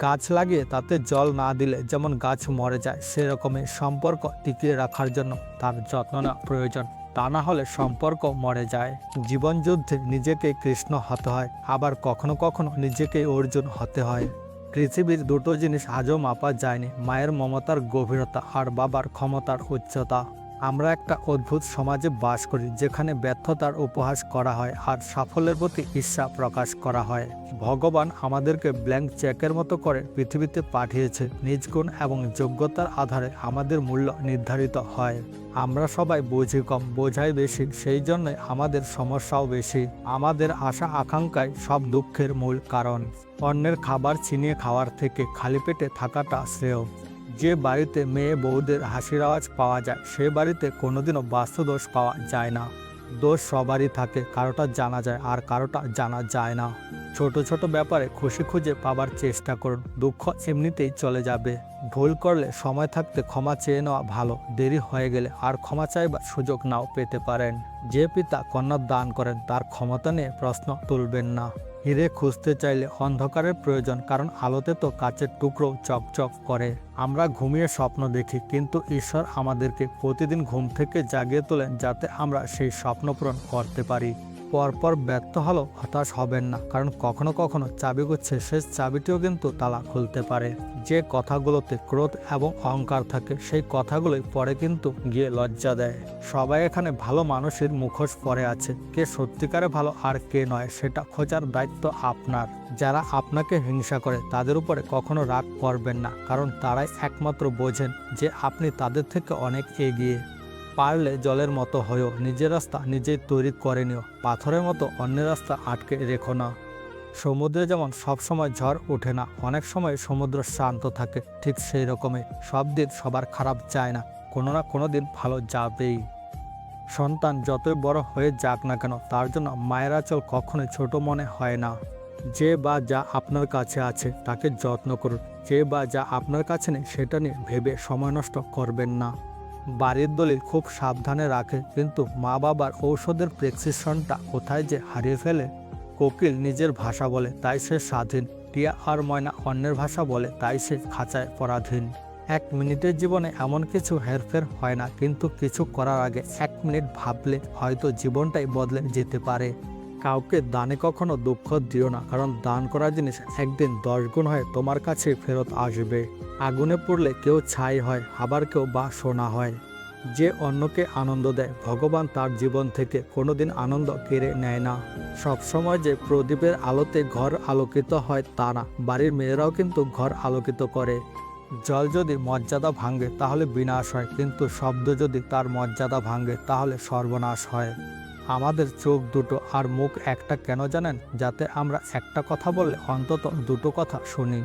গাছ লাগিয়ে তাতে জল না দিলে যেমন গাছ মরে যায়, সেরকমই সম্পর্ক টিকিয়ে রাখার জন্য তার যত্ন নেওয়া প্রয়োজন। তা না হলে সম্পর্ক মরে যায়। জীবন যুদ্ধে নিজেকে কৃষ্ণ হতে হয়, আবার কখনো কখনো নিজেকে অর্জুন হতে হয়। পৃথিবীর দুটো জিনিস আজও মাপা যায়নি, মায়ের মমতার গভীরতা আর বাবার ক্ষমতার উচ্চতা। আমরা একটা অদ্ভুত সমাজে বাস করি যেখানে ব্যর্থতার উপহাস করা হয় আর সাফল্যের প্রতি ঈর্ষা প্রকাশ করা হয়। ভগবান আমাদেরকে ব্ল্যাঙ্ক চেকের মতো করে পৃথিবীতে পাঠিয়েছে। নিজ গুণ এবং যোগ্যতার আধারে আমাদের মূল্য নির্ধারিত হয়। আমরা সবাই বুঝি কম, বোঝাই বেশি, সেই জন্যই আমাদের সমস্যাও বেশি। আমাদের আশা আকাঙ্ক্ষায় সব দুঃখের মূল কারণ। অন্যের খাবার ছিনিয়ে খাওয়ার থেকে খালি পেটে থাকাটা শ্রেয়। যে বাড়িতে মেয়ে বউদের হাসির আওয়াজ পাওয়া যায়, সে বাড়িতে কোনোদিনও বাস্তুদোষ পাওয়া যায় না। দোষ সবারই থাকে, কারোটা জানা যায় আর কারোটা জানা যায় না। ছোট ছোট ব্যাপারে খুশি খুঁজে পাবার চেষ্টা করুন, দুঃখ এমনিতেই চলে যাবে। ভুল করলে সময় থাকতে ক্ষমা চেয়ে নেওয়া ভালো, দেরি হয়ে গেলে আর ক্ষমা চাইবার সুযোগ নাও পেতে পারেন। যে পিতা কন্যা দান করেন, তার ক্ষমতা নিয়ে প্রশ্ন তুলবেন না। হিরে খুঁজতে চাইলে অন্ধকারের প্রয়োজন, কারণ আলোতে তো কাচের টুকরো চকচক করে। আমরা ঘুমিয়ে স্বপ্ন দেখি, কিন্তু ঈশ্বর আমাদেরকে প্রতিদিন ঘুম থেকে জাগিয়ে তোলেন যাতে আমরা সেই স্বপ্ন পূরণ করতে পারি। পরপর ব্যর্থ হলেও হতাশ হবেন না, কারণ কখনো কখনো চাবি গুচ্ছে শেষ চাবিটিও কিন্তু তালা খুলতে পারে। যে কথাগুলোতে ক্রোধ এবং অহংকার থাকে, সেই কথাগুলোই পরে কিন্তু গিয়ে লজ্জা দেয়। সবাই এখানে ভালো মানুষের মুখোশ পরে আছে, কে সত্যিকারে ভালো আর কে নয়, সেটা খোঁজার দায়িত্ব আপনার। যারা আপনাকে হিংসা করে, তাদের উপরে কখনো রাগ করবেন না, কারণ তারাই একমাত্র বোঝেন যে আপনি তাদের থেকে অনেক এগিয়ে। পারলে জলের মতো হয়েও নিজের রাস্তা নিজেই তৈরি করে নিও, পাথরের মতো অন্যের রাস্তা আটকে রেখো না। সমুদ্রে যেমন সব সময় ঝড় ওঠে না, অনেক সময় সমুদ্র শান্ত থাকে, ঠিক সেই রকমই। সব দিন সবার খারাপ যায় না, কোনো না কোনো দিন ভালো যাবেই। সন্তান যতই বড় হয়ে যাক না কেন, তার জন্য মায়ের আঁচল কখনোই ছোট মনে হয় না। যে বা যা আপনার কাছে আছে, তাকে যত্ন করুন। যে বা যা আপনার কাছে নেই, সেটা নিয়ে ভেবে সময় নষ্ট করবেন না। বাড়ির দলিল খুব সাবধানে রাখে, কিন্তু মা বাবার ঔষধের প্রেসক্রিপশনটা কোথায় যে হারিয়ে ফেলে? কোকিল নিজের ভাষা বলে, তাই সে স্বাধীন। টিয়া আর ময়না অন্যের ভাষা বলে, তাই সে খাঁচায় পরাধীন। এক মিনিটের জীবনে এমন কিছু হেরফের হয় না, কিন্তু কিছু করার আগে এক মিনিট ভাবলে হয়তো জীবনটাই বদলে যেতে পারে। কাউকে দানে কখনো দুঃখ দিও না, কারণ দান করা জিনিস একদিন দশ গুণ হয়ে, তোমার কাছে ফেরত আসবে। আগুনে পড়লে কেউ ছাই হয়, আবার কেউ বা সোনা হয়। যে অন্যকে আনন্দ দেয়, ভগবান তার জীবন থেকে কোনোদিন আনন্দ কেড়ে নেয় না। সবসময় যে প্রদীপের আলোতে ঘর আলোকিত হয়, তা না। বাড়ির মেয়েরাও কিন্তু ঘর আলোকিত করে। জল যদি মর্যাদা ভাঙে, তাহলে বিনাশ হয়, কিন্তু শব্দ যদি তার মর্যাদা ভাঙে, তাহলে সর্বনাশ হয়। আমাদের চোখ দুটো আর মুখ একটা কেন জানেন? যাতে আমরা একটা কথা বললে অন্তত দুটো কথা শুনি।